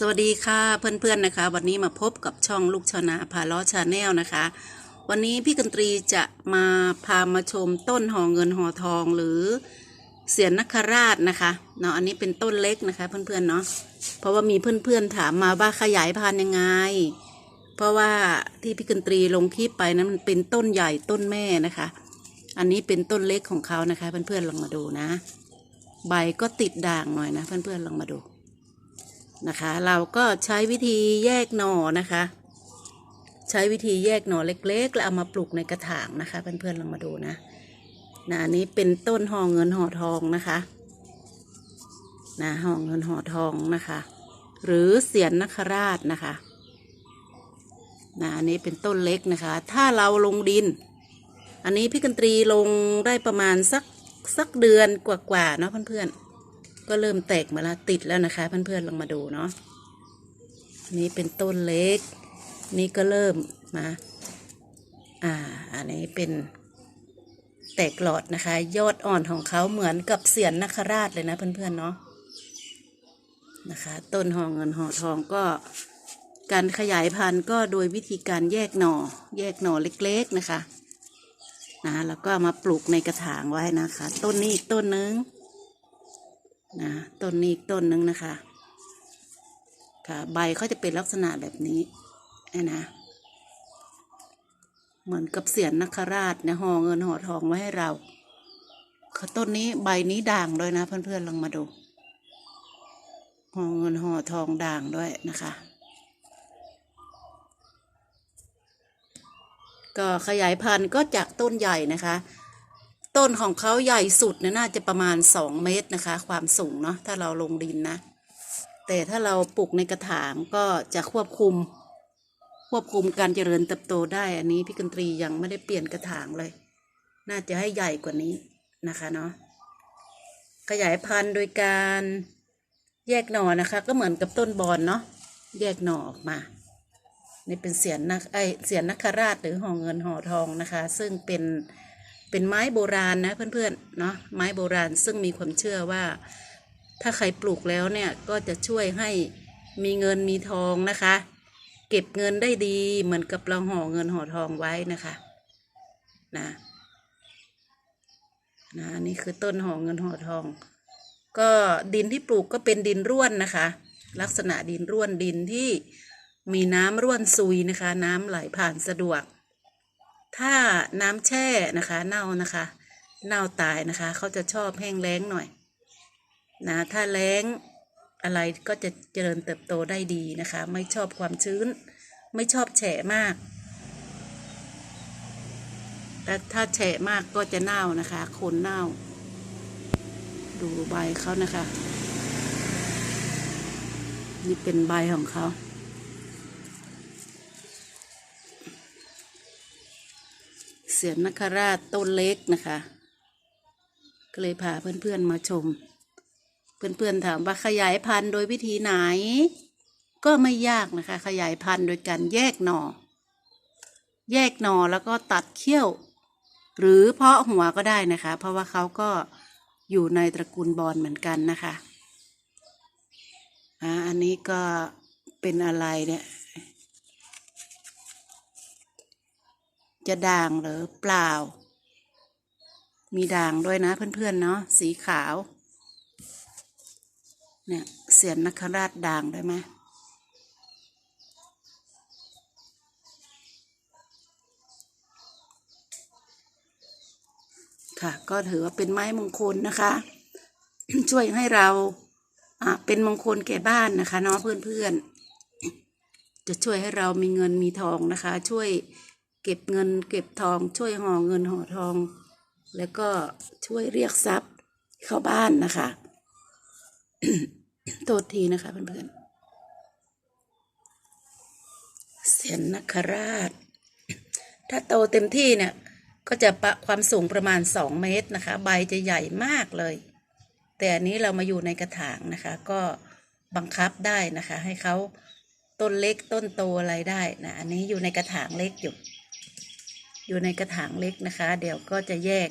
สวัสดีค่ะเพื่อนๆนะคะ วันนี้มาพบกับช่องลูกชนาพาล้อชาแนลนะคะ วันนี้พี่กันตรีจะมาพามาชมต้นหอเงินหอทองหรือเสียนนคราชนะคะเนาะอันนี้เป็นต้นเล็กนะคะ เพื่อนๆเนาะเพราะว่ามีเพื่อนๆถามมาว่าขยายพันธุ์ยังไง เพราะว่าที่พี่กันตรีลงคลิปไปนั้นมันเป็นต้นใหญ่ต้นแม่นะคะ อันนี้เป็นต้นเล็กของเขานะคะ เพื่อนๆลองมาดูนะ ใบก็ติดด่างหน่อยนะ เพื่อนๆลองมาดู นะคะ เราก็ใช้วิธีแยกหน่อนะคะ ใช้วิธีแยกหน่อเล็กๆ แล้วเอามาปลูกในกระถางนะคะเพื่อนๆลองมาดูนะนะอันนี้เป็นต้นหอเงินห่อทองนะคะนะหอเงินห่อทองนะคะ หรือเสียนนคราชนะคะนะอันนี้เป็นต้นเล็กนะคะ ถ้าเราลงดิน อันนี้พี่กันตรีลงได้ประมาณสักสักเดือนกว่าๆเนาะเพื่อนๆ ก็เริ่มแตกมาล้วติดแล้วนะคะ เพื่อนๆลองมาดูเนาะนี้เป็นต้นเล็ก นี่ก็เริ่มมา อ่า อันนี้เป็นแตกหลอดนะคะ ยอดอ่อนของเขาเหมือนกับเสียนนคราชเลยนะเพื่อนๆเนาะนะคะ ต้นหอเงินหอทองก็การขยายพันธุ์ก็โดยวิธีการแยกหน่อ แยกหน่อเล็กๆนะคะนะแล้วก็มาปลูกในกระถางไว้นะคะ ต้นนี้อีกต้นนึง นะต้นนี้อีกต้นหนึ่งนะคะ ค่ะใบเขาจะเป็นลักษณะแบบนี้นะนะเหมือนกับเสียนนคราชเนี่ยห่อเงินห่อทองไว้ให้เราขาต้นนี้ใบนี้ด่างด้วยนะ เพื่อนๆลองมาดูห่อเงินห่อทองด่างด้วยนะคะ ก็ขยายพันธุ์ก็จากต้นใหญ่นะคะ ต้นของเขาใหญ่สุดเนี่ยน่าจะประมาณสองเมตรนะคะ ความสูงเนาะถ้าเราลงดินนะ แต่ถ้าเราปลูกในกระถางก็จะควบคุม ควบคุมการเจริญเติบโตได้อันนี้พี่กันตรียังไม่ได้เปลี่ยนกระถางเลย น่าจะให้ใหญ่กว่านี้นะคะเนาะขยายพันธุ์โดยการแยกหน่อนะคะ ก็เหมือนกับต้นบอนเนาะแยกหน่อออกมา นี่เป็นเสียนนักไอเสียนนักคราชหรือห่อเงินห่อทองนะคะ ซึ่งเป็น เป็นไม้โบราณนะเพื่อนๆเนาะไม้โบราณซึ่งมีความเชื่อว่า ถ้าใครปลูกแล้วเนี่ยก็จะช่วยให้มีเงินมีทองนะคะ เก็บเงินได้ดีเหมือนกับเราห่อเงินห่อทองไว้นะคะนะนะนี่คือต้นห่อเงินห่อทอง ก็ดินที่ปลูกก็เป็นดินร่วนนะคะ ลักษณะดินร่วนดินที่มีน้ำร่วนซุยนะคะ น้ำไหลผ่านสะดวก ถ้าน้ำแช่นะคะ เน่านะคะ เน่าตายนะคะ เขาจะชอบแห้งแล้งหน่อยนะถ้าแล้งอะไรก็จะเจริญเติบโตได้ดีนะคะ ไม่ชอบความชื้น ไม่ชอบแฉะมากแต่ถ้าแฉะมากก็จะเน่านะคะโคนเน่า ดูใบเขานะคะ นี่เป็นใบของเขา เสียนนคราชต้นเล็กนะคะ ก็เลยพาเพื่อนๆมาชม เพื่อนๆถามว่าขยายพันธุ์โดยวิธีไหน ก็ไม่ยากนะคะ ขยายพันธุ์โดยการแยกหน่อ แยกหน่อแล้วก็ตัดเขี้ยว หรือเพาะหัวก็ได้นะคะ เพราะว่าเขาก็อยู่ในตระกูลบอลเหมือนกันนะคะอ่าอันนี้ก็เป็นอะไรเนี่ย จะด่างหรือเปล่า มีด่างด้วยนะเพื่อนๆเนาะสีขาว เนี่ยเสียนนคราชด่างได้ไหมค่ะก็ถือว่าเป็นไม้มงคลนะคะ ช่วยให้เราอะเป็นมงคลแก่บ้านนะคะเนาะเพื่อนๆจะช่วยให้เรามีเงินมีทองนะคะ ช่วย เก็บเงินเก็บทองช่วยห่อเงินห่อทอง แล้วก็ช่วยเรียกทรัพย์เข้าบ้านนะคะ โทษทีนะคะเพื่อนๆเสียนนคราช ถ้าโตเต็มที่เนี่ย ก็จะปะความสูงประมาณสองเมตรนะคะ ใบจะใหญ่มากเลย แต่อันนี้เรามาอยู่ในกระถางนะคะ ก็บังคับได้นะคะ ให้เขาต้นเล็กต้นโตอะไรได้นะ อันนี้อยู่ในกระถางเล็กอยู่ อยู่ในกระถางเล็กนะคะ เดี๋ยวก็จะแยก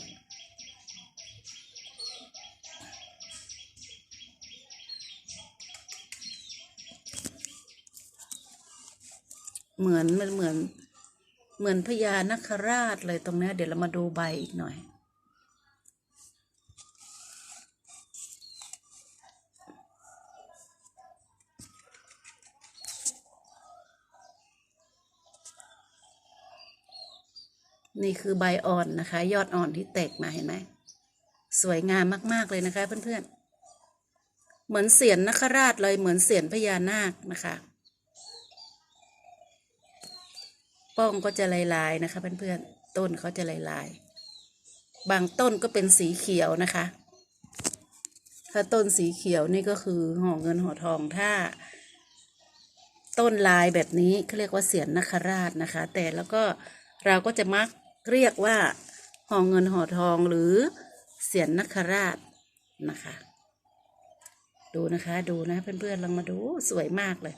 เหมือนมันเหมือนเหมือนพญานคราชเลยตรงนี้เดี๋ยวเรามาดูใบอีกหน่อย นี่คือใบอ่อนนะคะ ยอดอ่อนที่แตกมาเห็นไหมสวยงามมาก ๆ เลยนะคะ เพื่อนๆ เหมือนเสียนนคราชเลยเหมือนเสียนพญานาคนะคะ ป้องก็จะลายๆนะคะ เพื่อนๆ ต้นเขาจะลายๆ บางต้นก็เป็นสีเขียวนะคะ ถ้าต้นสีเขียวนี่ก็คือห่อเงินห่อทองถ้า ต้นลายแบบนี้เขาเรียกว่าเสียนนคราชนะคะ แต่แล้วก็เราก็จะมัก เรียกว่าห่อเงินห่อทองหรือเสียนนคราชนะคะ ดูนะคะ ดูนะเพื่อนๆลองมาดูสวยมากเลย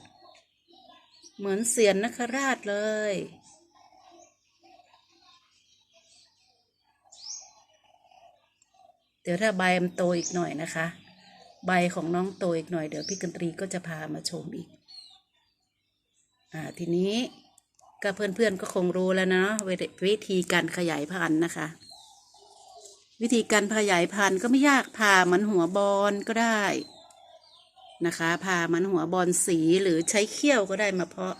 เหมือนเสียนนคราชเลย เดี๋ยวถ้าใบมันโตอีกหน่อยนะคะ ใบของน้องโตอีกหน่อยเดี๋ยวพี่กันตรีก็จะพามาชมอีก อ่าทีนี้ ก็เพื่อนๆก็คงรู้แล้วเนาะวิธีวิธีการขยายพันธุ์นะคะ วิธีการขยายพันธุ์ก็ไม่ยากผ่ามันหัวบอลก็ได้นะคะผ่ามันหัวบอลสีหรือใช้เขี้ยวก็ได้มาเพาะ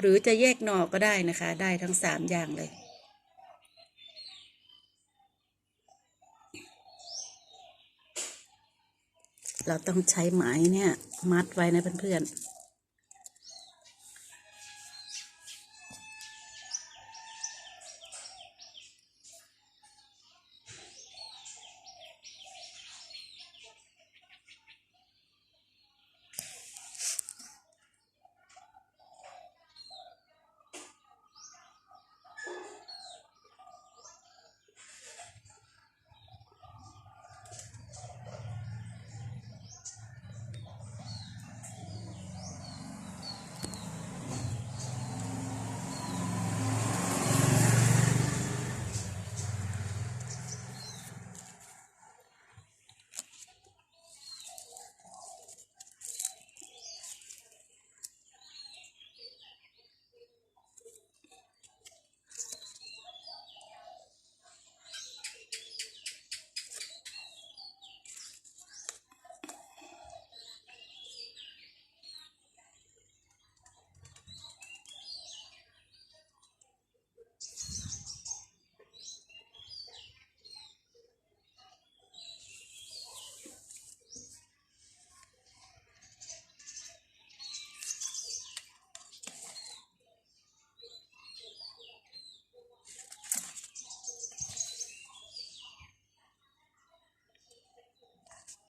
หรือจะแยกหน่อก็ได้นะคะ ได้ทั้งสามอย่างเลย เราต้องใช้ไหมเนี่ย มัดไว้นะเพื่อนๆ